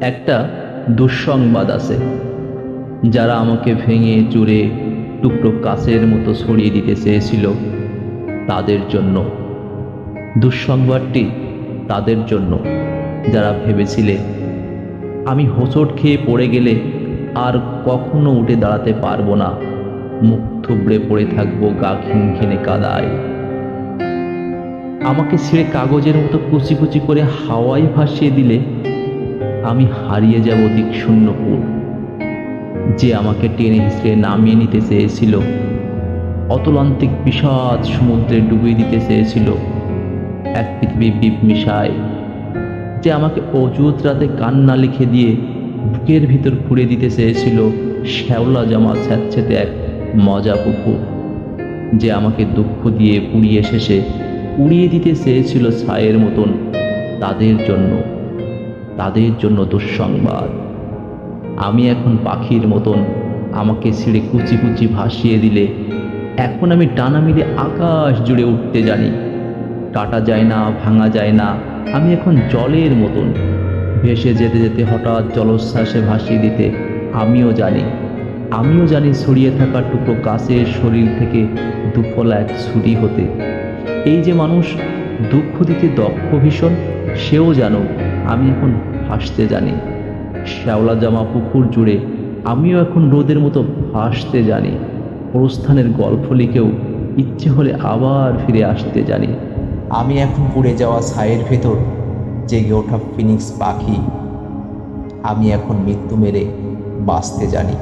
একটা দুঃসংবাদ আছে। যারা আমাকে ভেঙে, চুরে, টুকরো কাছের মতো ছড়িয়ে দিতে চেয়েছিল, তাদের জন্য। দুঃসংবাদটি তাদের জন্য। যারা ভেবেছিলে, আমি হোঁচট খেয়ে পড়ে গেলে আর কখনো উঠে দাঁড়াতে পারব না, মুখ থুবড়ে পড়ে থাকব গা খিনখিনে কাদায়। আমাকে ছেড়ে কাগজের মতো কুচি কুচি করে হাওয়ায় ভাসিয়ে দিলে আমি হারিয়ে যাব দিক শূন্যপুর যে আমাকে টেনে হিসড়ে নামিয়ে নিতে চেয়েছিল, অতলান্তিক বিষাদ সমুদ্রে ডুবিয়ে দিতে চেয়েছিল এক পৃথিবী বিপ মিশায় যে আমাকে অজুত রাতে কান্না লিখে দিয়ে বুকের ভিতর খুঁড়ে দিতে চেয়েছিল শ্যাওলা জামা স্যাঁতছেতে এক মজা পুকুর। যে আমাকে দুঃখ দিয়ে পুড়িয়ে শেষে উড়িয়ে দিতে চেয়েছিল ছায়ের মতন তাদের জন্য। তাদের জন্য দুঃসংবাদ। আমি এখন পাখির মতন আমাকে ছিঁড়ে কুচি কুচি ভাসিয়ে দিলে, এখন আমি টানা মিলে আকাশ জুড়ে উঠতে জানি। কাটা যায় না, ভাঙা যায় না, আমি এখন জলের মতন। ভেসে যেতে যেতে হঠাৎ জলোচ্ছ্বাসে ভাসিয়ে দিতে আমিও জানি। আমিও জানি ছড়িয়ে থাকা টুকরো গাছের শরীর থেকে দুফলা এক ছুরি হতে। এই যে মানুষ দুঃখ দিতে দক্ষ ভীষণ, সেও জানো আমি এখন হাসতে জানি। শ্যাওলা জামা পুকুর জুড়ে আমিও এখন রোদের মতো ভাসতে জানি। প্রস্থানের গল্প লিখেও ইচ্ছে হলে আবার ফিরে আসতে জানি। আমি এখন পুড়ে যাওয়া ছায়ের ভেতর জেগে ওঠা ফিনিক্স পাখি। আমি এখন মৃত্যু মেরে বাঁচতে জানি।